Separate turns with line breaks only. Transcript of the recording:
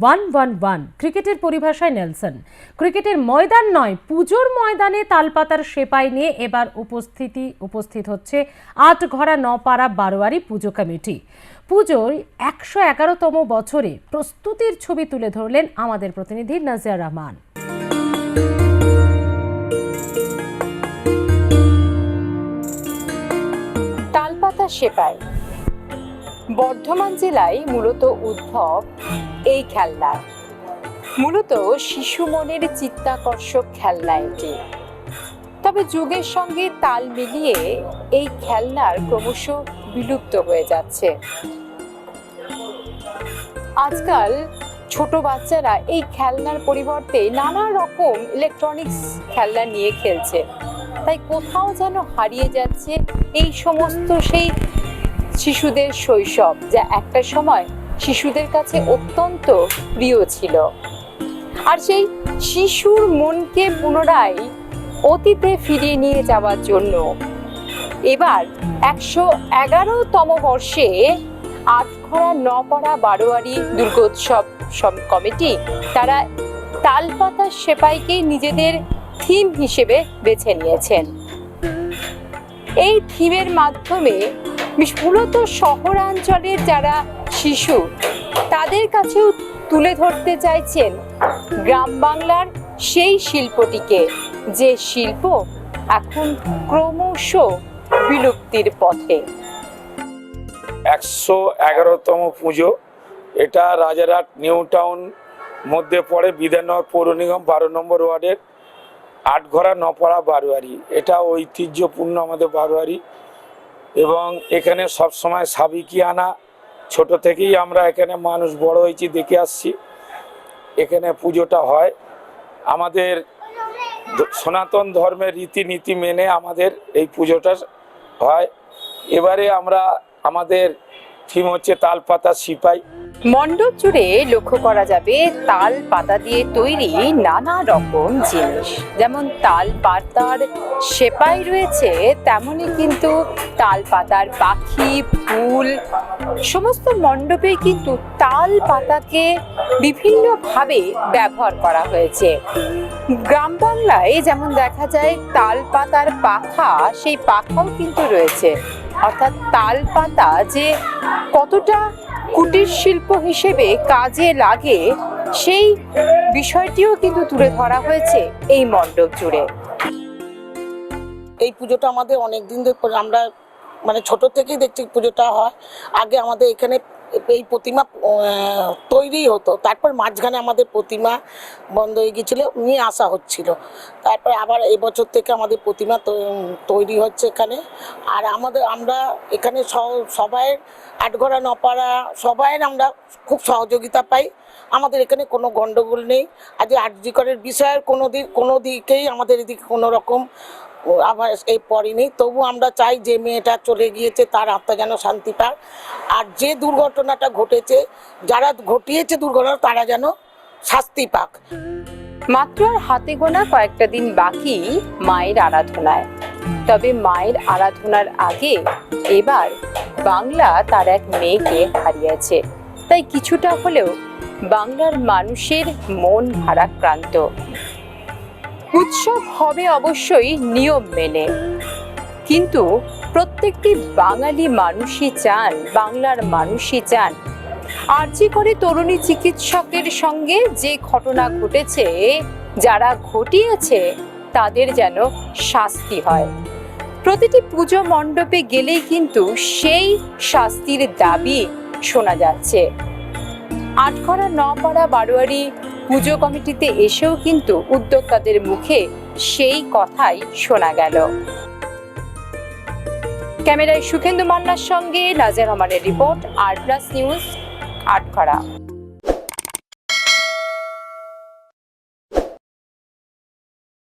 One one one, ক্রিকেটের পরিভাষায় Nelson. ক্রিকেটের ময়দান নয়, পুজোর ময়দানে তালপাতার সেপাই নিয়ে এবার উপস্থিতি, উপস্থিত হচ্ছে আট ঘরা নপাড়া বারোয়ারি পুজো কমিটি। পুজোর একশো এগারোতম বছরে প্রস্তুতির ছবি তুলে ধরলেন আমাদের প্রতিনিধি নাজিয়া রহমান।
তালপাতা সেপাই বর্ধমান জেলায় মূলত উদ্ভব এই খেলনার মূলত শিশু মনের চিত্তাকর্ষক খেলনা এটি। তবে যুগের সঙ্গে তাল মিলিয়ে এই খেলনার ক্রমশ বিলুপ্ত হয়ে যাচ্ছে। আজকাল ছোট বাচ্চারা এই খেলনার পরিবর্তে নানা রকম ইলেকট্রনিক্স খেলনা নিয়ে খেলছে। তাই কোথাও যেন হারিয়ে যাচ্ছে এই সমস্ত সেই শিশুদের শৈশব, যা একটা সময় শিশুদের কাছে অত্যন্ত প্রিয় ছিল। আর সেই শিশুর মনকে পুনরায় অতীতে ফিরিয়ে নিয়ে যাওয়ার জন্য এবার একশো এগারোতম বর্ষে আটখরা নপাড়া বারোয়ারি দুর্গোৎসব কমিটি তারা তালপাতা সেপাইকে নিজেদের থিম হিসেবে বেছে নিয়েছেন। এই থিমের মাধ্যমে মূলত শহরাঞ্চলের যারা শিশু, তাদের কাছেও তুলে ধরতে চাইছেন গ্রাম বাংলার সেই শিল্পটিকে, যে শিল্প এখন ক্রমশ বিলুপ্তির পথে।
একশো এগারোতম পুজো। এটা রাজারহাট, নিউ টাউন মধ্যে পড়ে বিধাননগর পৌর নিগম বারো নম্বর ওয়ার্ডের আটঘরা, নপড়া, বারোয়ারি। এটা ঐতিহ্যপূর্ণ আমাদের বারোয়ারি। এবং এখানে সব সবসময় সাবিকিয়ানা ছোট থেকেই আমরা এখানে মানুষ বড় হয়েছি, দেখে আসছি। এখানে পুজোটা হয়। আমাদের সনাতন ধর্মের রীতিনীতি মেনে আমাদের এই পুজোটা হয়। এবারে আমরা আমাদের থিম হচ্ছে তালপাতা সিপাই।
মণ্ডপ জুড়ে লক্ষ্য করা যাবে তাল পাতা দিয়ে তৈরি নানা রকম জিনিস। যেমন তাল পাতার সেপাই রয়েছে তেমনি কিন্তু তাল পাতার পাখি, ফুল, সমস্ত মণ্ডপে কিন্তু তাল পাতাকে বিভিন্নভাবে ব্যবহার করা হয়েছে। গ্রাম বাংলায় যেমন দেখা যায়, তাল পাতার পাখা, সেই পাখাও কিন্তু রয়েছে। অর্থাৎ তাল পাতা যে কতটা কুটির শিল্প হিসেবে কাজে লাগে, সেই বিষয়টিও কিন্তু তুলে ধরা হয়েছে এই মণ্ডপ জুড়ে।
এই পুজোটা আমাদের অনেক দিন ধরে আমরা মানে ছোট থেকেই দেখছি পুজোটা হয়। আগে আমাদের এখানে এই প্রতিমা তৈরি হতো। তারপর মাঝখানে আমাদের প্রতিমা বন্ধ হয়ে গিয়েছিল, নিয়ে আসা হচ্ছিল। তারপর আবার এবছর থেকে আমাদের প্রতিমা তৈরি হচ্ছে এখানে। আর আমাদের, আমরা এখানে সবাই আটঘরা, নপাড়া, সবাইয়ের আমরা খুব সহযোগিতা পাই। আমাদের এখানে কোনো গণ্ডগোল নেই। আজ আর্যিকরের বিষয়ের কোনো দিক, কোনো দিকেই আমাদের এদিকে কোনো রকম আবার এই পড়েনি তবু আমরা চাই যে মেয়েটা চলে গিয়েছে, তার আত্মা যেন শান্তি পাক আর যে দুর্ঘটনাটা ঘটেছে, যারা ঘটিয়েছে দুর্ঘটনা, তারা যেন শাস্তি পাক।
মাত্র আর হাতে গোনা কয়েকটা দিন বাকি মায়ের আরাধনায়। তবে মায়ের আরাধনার আগে এবার বাংলা তার এক মেয়েকে হারিয়েছে। তাই কিছুটা হলেও বাংলার মানুষের মন ভারাক্রান্ত। উৎসব হবে অবশ্যই নিয়ম মেনে। কিন্তু প্রত্যেকটি বাঙালি মানুষই চান, বাংলার মানুষই চান। আর্জি করে তরুণী চিকিৎসকের সঙ্গে যে ঘটনা ঘটেছে, যারা ঘটিয়েছে, তাদের যেন শাস্তি হয়। প্রতিটি পুজো মণ্ডপে গেলেই কিন্তু সেই শাস্তির দাবি শোনা যাচ্ছে। আটখরা নপাড়া বারোয়ারি পুজো কমিটিতে এসেও কিন্তু উদ্যোক্তাদের মুখে সেই কথাই শোনা গেল। ক্যামেরায় সুখেন্দু মান্নার সঙ্গে নাজের রহমানের রিপোর্ট আর প্লাস নিউজ আটখরা।